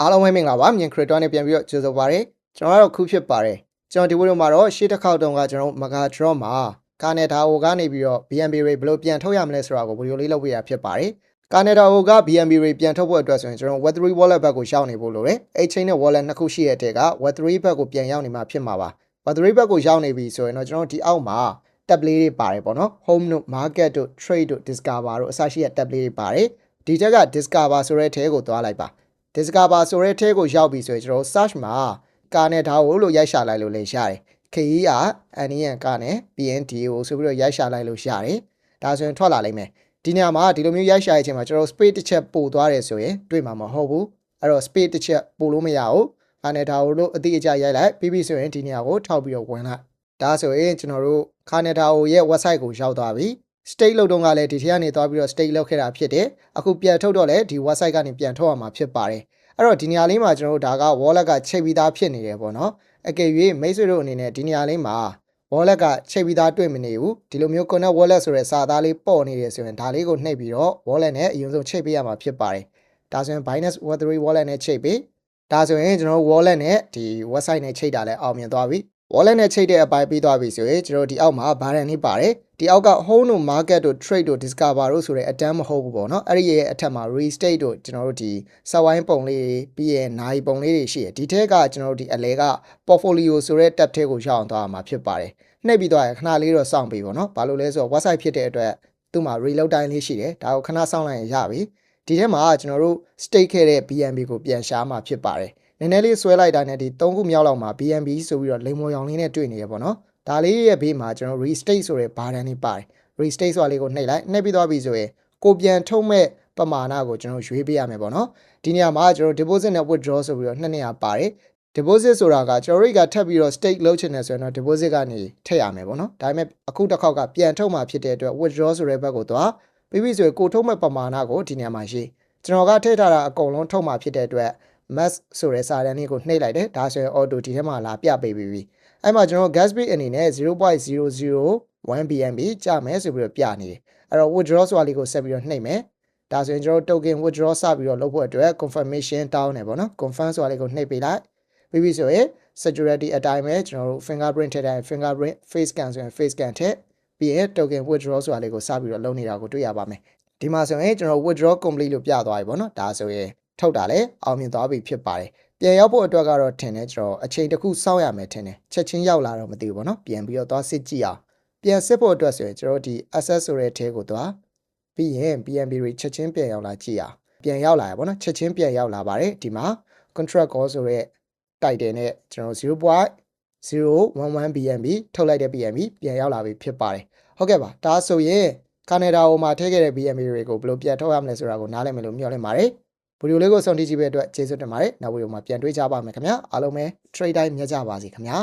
အားလုံးပဲမင်္ဂလာပါမြင်ခရစ်တော်နဲ့ပြန်ပြီးတော့ကြိုဆိုပါရစေကျွန်တော်ကတော့ခုဖြစ်ပါတယ်ကျွန်တော်ဒီဝီဒီယိုမှာတော့ရှေ့တစ်ခေါက်တုန်းကကျွန်တော်မဂါဒရော့မှာကာနေဒါအိုကနေပြီးတော့ BNB rate ဘယ်လိုပြန်ထုတ်ရမလဲဆိုတာကိုဗီဒီယိုလေးလုပ်ပြရဖြစ်ပါတယ်ကာနေဒါအိုက BNB rate ပြန်ထုတ်ဖို့အတွက်ဆိုရင်ကျွန်တော် Web3 wallet ဘက်ကိုရှောင်းနေဖို့လိုတယ်အဲ့ချိန်နဲ့ wallet နှစ်ခုရှိတဲ့တဲက Web3 ဘက်ကိုပြန်ရောက်နေမှာဖြစ်မှာပါ Web3 ဘက်ကိုရောက်နေပြီဆိုရင်တော့ကျွန်တော်ဒီအောက်မှာ tab လေးတွေပါတယ်ပေါ့နော် home တို့ market တို့ trade တို့ discover တို့အစရှိတဲ့ tab လေးတွေပါတယ်ဒီတက်က discover ဆိုတဲ့ထဲကိုသွားလိုက်ပါ discover ဆိုတဲ့ထဲကိုရောက်ပြီဆိုရင်ကျွန်တော် search မှာကာနဲ့ဒါကိုလို့ရိုက်ရှာလိုက်လို့လည်းရတယ် KER ANIAN ကနဲ့ BNDO ဆိုပြီးတော့ရိုက်ရှာလိုက်လို့ရတယ်ဒါဆိုရင်ထွက်လာလိမ့်မယ်ဒီနေရာမှာဒီလိုမျိုးရိုက်ရှာရခြင်းမှာကျွန်တော် space တစ်ချက်ပို့သွားတယ်ဆိုရင်တွေ့မှာမဟုတ်ဘူးအဲ့တော့ space တစ်ချက်ပို့လို့မရဘူးကာနဲ့ဒါကိုလို့အတိအကျရိုက်လိုက်ပြီးပြီဆိုရင်ဒီနေရာကိုထောက်ပြီးတော့ဝင်လိုက်ဒါဆိုရင်ကျွန်တော်တို့ခါနေဒါအိုရဲ့ website ကိုရောက်သွားပြီ state လောက်တုန်းကလည်းဒီထဲကနေသွားပြီးတော့ state လောက်ခဲ့တာဖြစ်တယ်အခုပြန်ထုတ်တော့လည်းဒီ website ကနေပြန်ထုတ်ရမှာဖြစ်ပါတယ်အဲ့တော့ဒီနေရာလေးမှာကျွန်တော်တို့ဒါက wallet ကချိန်ပြီးသားဖြစ်နေတယ်ပေါ့နော်အကယ်၍မိတ်ဆွေတို့အနေနဲ့ဒီနေရာလေးမှာ wallet ကချိန်ပြီးသားတွေ့မနေဘူးဒီလိုမျိုး connect wallet ဆိုတဲ့စာသားလေးပေါ့နေတယ်ဆိုရင်ဒါလေးကိုနှိပ်ပြီးတော့ wallet နဲ့အရင်ဆုံးချိန်ပေးရမှာဖြစ်ပါတယ်ဒါဆိုရင် Binance Web3 wallet နဲ့ချိန်ပေးဒါဆိုရင်ကျွန်တော်တို့ wallet နဲ့ဒီ website နဲ့ချိန်တာလည်းအောင်မြင်သွားပြီ wallet နဲ့ချိန်တဲ့အပိုင်းပြီးသွားပြီဆိုရင်ကျွန်တော်ဒီအောက်မှာ balance လေးပါတယ်ဒီအောက်က home တို့ market တို့ trade တို့ discover တို့ဆိုတဲ့အတန်းမဟုတ်ဘူးပေါ့နော်အဲ့ဒီရဲ့အထက်မှာ restate တို့ကျွန်တော်တို့ဒီစက်ဝိုင်းပုံလေးတွေပြီးရင်နိုင်ပုံလေးတွေရှိတယ်ဒီထက်ကကျွန်တော်တို့ဒီအလဲက portfolio ဆိုတဲ့ tab ထဲကိုရောက်အောင်သွားမှာဖြစ်ပါတယ်နှိပ်ပြီးသွားရင်ခဏလေးတော့စောင့်ပြီးပေါ့နော်ဘာလို့လဲဆိုတော့ website ဖြစ်တဲ့အတွက်သူ့မှာ reload time လေးရှိတယ်ဒါကိုခဏစောင့်လိုက်ရင်ရပြီဒီထဲမှာကျွန်တော်တို့ stake ခဲ့တဲ့ BNB ကိုပြန်ရှာမှာဖြစ်ပါတယ် နည်းနည်းလေးဆွဲလိုက်တာနဲ့ဒီ၃ခုမြောက်လောက်မှာ BNB ဆိုပြီးတော့လိမ်မော်ရောင်လေးနဲ့တွေ့နေရပေါ့နော်ဒါလေးရဲ့ဘေးမှာကျွန်တော် restate ဆိုတဲ့ဘာတန်းလေးပါတယ် restate ဆိုတာလေးကိုနှိပ်လိုက်နှိပ်ပြီးသွားပြီဆိုရင်ကိုပြန်ထုတ်မဲ့ပမာဏကိုကျွန်တော်ရွေးပေးရမယ်ပေါ့နော်ဒီနေရာမှာကျွန်တော် deposit နဲ့ withdraw ဆိုပြီးတော့နှစ်နေရာပါတယ် deposit ဆိုတာကကျွန်တော်တို့ကထပ်ပြီးတော့ stake လုပ်ချင်တယ်ဆိုရင်တော့ deposit ကနေထည့်ရမယ်ပေါ့နော်ဒါပေမဲ့အခုတစ်ခေါက်ကပြန်ထုတ်မှဖြစ်တဲ့အတွက် withdraw ဆိုတဲ့ဘက်ကိုသွားပြီးပြီဆိုရင်ကိုထုတ်မဲ့ပမာဏကိုဒီနေရာမှာရှိကျွန်တော်ကထည့်ထားတာအကုန်လုံးထုတ်မှဖြစ်တဲ့အတွက် mass ဆိုတဲ့စာတန်းလေးကိုနှိပ်လိုက်တယ်ဒါဆိုရင် auto ဒီထဲမှာလာပြပေးပြီးပြီအဲ့မှာကျွန်တော် gas bill အနေနဲ့0.001 BNB ကျမယ်ဆိုပြီးတော့ပြနေတယ်အဲ့တော့ withdraw ဆိုတာလေးကိုဆက်ပြီးတော့နှိပ်မယ်ဒါဆိုရင်ကျွန်တော် token withdraw စပြီးတော့လုပ်ဖို့အတွက် confirmation တောင်းတယ်ပေါ့နော် confirm ဆိုတာလေးကိုနှိပ်ပေးလိုက်ပြီးပြီဆိုရင် security အတိုင်းပဲကျွန်တော်တို့ fingerprint ထည့်တိုင်း fingerprint face scan ဆိုရင် face scan ထည့်ပြီးရင် token withdraw ဆိုတာလေးကိုစပြီးတော့လုပ်နေတာကိုတွေ့ရပါမယ်ဒီမှာဆိုရင်ကျွန်တော် withdraw complete လို့ပြသွားပြီပေါ့နော်ဒါဆိုရင် ထုတ်တာလည်းအောင်မြင်သွားပြီဖြစ်ပါတယ်ပြန်ရောက်ဖို့အတွက်ကတော့ထင်တယ်ကျွန်တော်အချိန်တစ်ခုစောင့်ရမယ်ထင်တယ်ချက်ချင်းရောက်လာတော့မသိဘူးပေါ့နော်ပြန်ပြီးတော့သွားစစ်ကြည့်အောင်ပြန်စစ်ဖို့အတွက်ဆိုရင်ကျွန်တော်ဒီ access ဆိုတဲ့ထဲကိုသွားပြီးရင် BNB တွေချက်ချင်းပြန်ရောက်လာကြည့်အောင်ပြန်ရောက်လာရပေါ့နော်ချက်ချင်းပြန်ရောက်လာပါတယ်ဒီမှာ contract call ဆိုတဲ့ title နဲ့ကျွန်တော်0.011 BNB ထုတ်လိုက်တဲ့ BNB ပြန်ရောက်လာပြီဖြစ်ပါတယ်ဟုတ်ကဲ့ပါဒါဆိုရင်ကနေဒါဟိုမှာထည့်ခဲ့တဲ့ BNB တွေကိုဘယ်လိုပြန်ထုတ်ရမလဲဆိုတာကိုနားလည်မယ်လို့မျှော်လင့်ပါတယ် ဗီဒီယိုလေးကိုဆုံးဖြတ်ကြည့်ပေးတဲ့အတွက်ကျေးဇူးတင်ပါတယ်နောက်ဗီဒီယိုမှာပြန်တွေ့ကြပါမယ်ခင်ဗျာအားလုံးပဲ trade time မြတ်ကြပါစေခင်ဗျာ